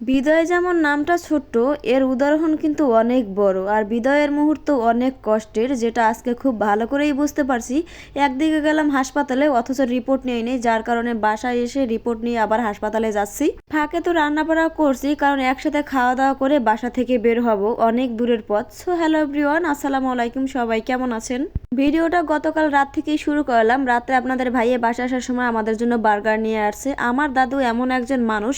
বিদয় যেমন নামটা ছোট্ট, এর উদাহরণ কিন্তু অনেক বড়। আর বিদয়ের মুহূর্ত অনেক কষ্টের, যেটা আজকে খুব ভালো করেই বুঝতে পারছি। একদিকে গেলাম হাসপাতালে, অথচ রিপোর্ট নিয়ে নেই, যার কারণে বাসায় এসে রিপোর্ট নিয়ে আবার হাসপাতালে যাচ্ছি। ফাঁকে তো রান্না বাড়া করছি, কারণ একসাথে খাওয়া দাওয়া করে বাসা থেকে বের হব অনেক দূরের পথ। সো, হ্যালো এভরিওয়ান, আসসালামু আলাইকুম সবাই, কেমন আছেন? ভিডিওটা গতকাল রাত থেকেই শুরু করলাম। রাতে আপনাদের ভাইয়ে বাসা আসার সময় আমাদের জন্য বার্গার নিয়ে আসছে। আমার দাদু এমন একজন মানুষ,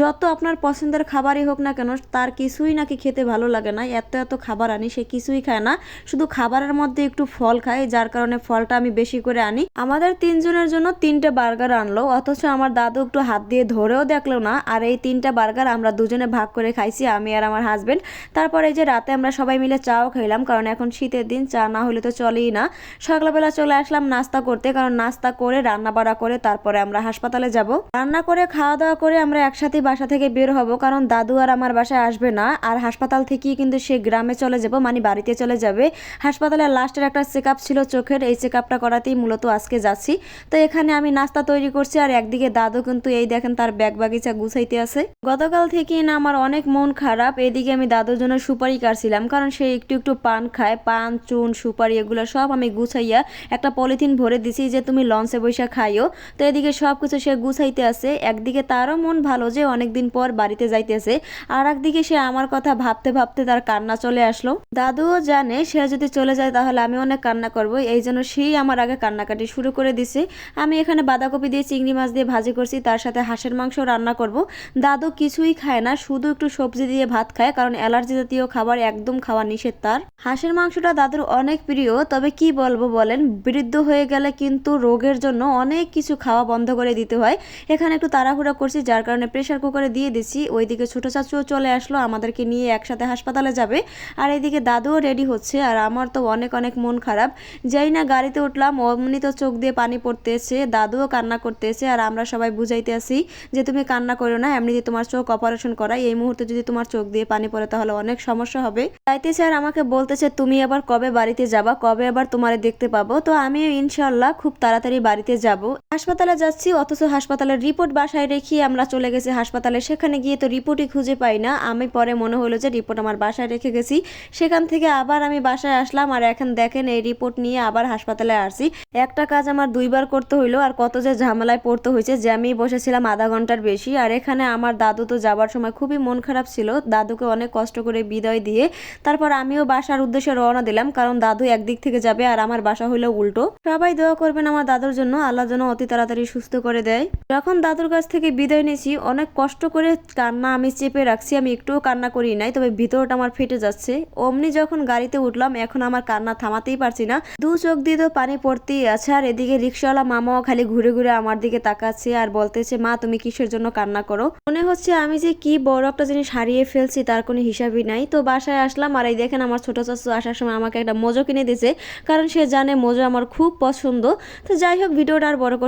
যত আপনার পছন্দের খাবারই হোক না কেন, তার কিছুই নাকি খেতে ভালো লাগে না। এত এত খাবার আনি, সে কিছুই খায় না। শুধু খাবারের মধ্যে একটু ফল খায়, যার কারণে ফলটা আমি বেশি করে আনি। আমাদের তিনজনের জন্য তিনটে বার্গার আনলো, অথচ আমার দাদু একটু হাত দিয়ে ধরেও দেখল না। আর এই তিনটা বার্গার আমরা দুজনে ভাগ করে খাইছি, আমি আর আমার হাজবেন্ড তারপরে এই যে রাতে আমরা সবাই মিলে চাও খাইলাম, কারণ এখন শীতের দিন, চা না হলে তো চলেই না। সকালবেলা চলে আসলাম নাস্তা করতে, কারণ নাস্তা করে রান্না বাড়া করে, তারপরে আমরা হাসপাতালে যাব। রান্না করে খাওয়া দাওয়া করে আমরা একসাথে বাসা থেকে বের হব। কারণ দাদু আর আমার বাসায় আসবে না। আর হাসপাতাল থেকেই কিন্তু সে গ্রামে চলে যাব মানে বাড়িতে চলে যাবে। হাসপাতালে লাস্টের একটা চেক ছিল চোখের, এই চেক আপটা করাতেই মূলত আজকে যাচ্ছি। তো এখানে আমি নাস্তা তৈরি করছি, আর একদিকে দাদু কিন্তু এই দেখেন তার ব্যাগ বাগিচা গুছাইতে আছে। গতকাল থেকেই না আমার অনেক মন খারাপ, এদিকে আমি দাদুর জন্য সুপারি কাটছিলাম, কারণ সে একটু একটু পান খায়, পান, চুন, সুপারি এগুলো সব আমি গুছাইয়া একটা পলিথিন ভরে দিছি যে তুমি লঞ্চে বৈশা খাইও। তো এদিকে সব কিছু সে গুছাইতে আছে, একদিকে তারও মন ভালো যে অনেকদিন পর বাড়িতে যাইতেছে। আর একদিকে সে আমার কথা ভাবতে ভাবতে তার কান্না চলে আসলো। দাদুও জানে সে যদি চলে যায় তাহলে আমি অনেক কান্না করব এই জন্য সেই আমার আগে কান্নাকাটি শুরু করে দিছে। আমি এখানে বাঁধাকপি দিয়ে, চিংড়ি মাছ দিয়ে ভাজি করছি, তার সাথে হাঁসের মাংস রান্না করব। দাদু কিছুই খায় না, শুধু একটু সবজি দিয়ে ভাত খায়, কারণ অ্যালার্জি জাতীয় খাবার একদম খাওয়া নিষেধ তার। হাঁসের মাংসটা দাদুর অনেক প্রিয়, তবে কি বলব বলেন, বৃদ্ধ হয়ে গেলে কিন্তু রোগের জন্য অনেক কিছু খাওয়া বন্ধ করে দিতে হয়। এখানে একটু তাড়াহুড়া করছি, যার কারণে প্রেশার কুকারে দিয়ে দিছি। ওইদিকে ছোট চাচুও চলে আসলো, আমাদেরকে নিয়ে একসাথে হাসপাতালে যাবে। আর এইদিকে দাদুও রেডি হচ্ছে, আর আমার তো অনেক অনেক মন খারাপ। যেই না গাড়িতে উঠলাম, অমনি তো চোখ দিয়ে পানি পড়তেছে, দাদুও কান্না করতেছে, আর আমরা সবাই বুঝাইতে আসি যে তুমি কান্না করো না, এমনিতে তোমার চোখ অপারেশন করাই এই মুহূর্তে যদি তোমার চোখ দিয়ে পানি পড়ে তাহলে অনেক সমস্যা হবে। চাইতেছে আর আমাকে বলতেছে, তুমি আবার কবে বাড়িতে যাবা? কবে আবার তোমারে দেখতে পাবো? তো আমিও ইনশাল্লাহ খুব তাড়াতাড়ি বাড়িতে যাব। হাসপাতালে যাচ্ছি, অথচ হাসপাতালের রিপোর্ট বাসায় রেখে আমরা চলে গেছি হাসপাতালে। সেখানে গিয়ে তো রিপোর্টই খুঁজে পাই না। আমি পরে মনে হলো যে রিপোর্ট আমার বাসায় রেখে গেছি। সেখান থেকে আবার আমি বাসায় আসলাম আর এখন দেখেন এই রিপোর্ট নিয়ে আবার হাসপাতালে আসছি। একটা কাজ আমার দুইবার করতে হইল আর কত যে ঝামেলায় পড়তে হয়েছে যে আমি বসেছিলাম আধা ঘণ্টার বেশি। আর এখানে আমার দাদু তো যাবার সময় খুবই মন খারাপ ছিল। দাদুকে অনেক কষ্ট করে বিদায় দিয়ে তারপর আমিও বাসার উদ্দেশ্যে রওনা দিলাম। কারণ দাদু একদিক থেকে যাবে আর আমার বাসা হইল উল্টো। সবাই দোয়া করবেন আমার দাদুর জন্য। আল্লাহ যেন অতি তাড়াতাড়ি সুস্থ করে দেয়। যখন দাদুর কাছ থেকে বিদায় নিয়েছি, অনেক কষ্ট করে কান্না আমি চেপে রাখছি, আমি একটুও কান্না করি নাই, তবে ভিতরটা আমার ফেটে যাচ্ছে। অমনি যখন গাড়িতে উঠলাম, এখন আমার কান্না থামাতেই পারছি না। দু চোখ দিয়ে তো পানি পড়তেই আছে, আর এদিকে রিক্সাওয়ালা মামাও খালি ঘুরে ঘুরে আমার দিকে তাকাচ্ছে আর বলতেছে, মা, তুমি কিসের জন্য কান্না করো? মনে হচ্ছে আমি যে কি বড় একটা জিনিস হারিয়ে ফেলছি, তার কোনো হিসাবই নাই। তো বাসায় আসলাম, আর এই দেখেন আমার ছোট চাচু আসার সময় আমাকে একটা মোজো কিনে দিয়েছে, কারণ সে জানে মোজো আমার খুব পছন্দ। তো যাই হোক, ভিডিওটা আর বড়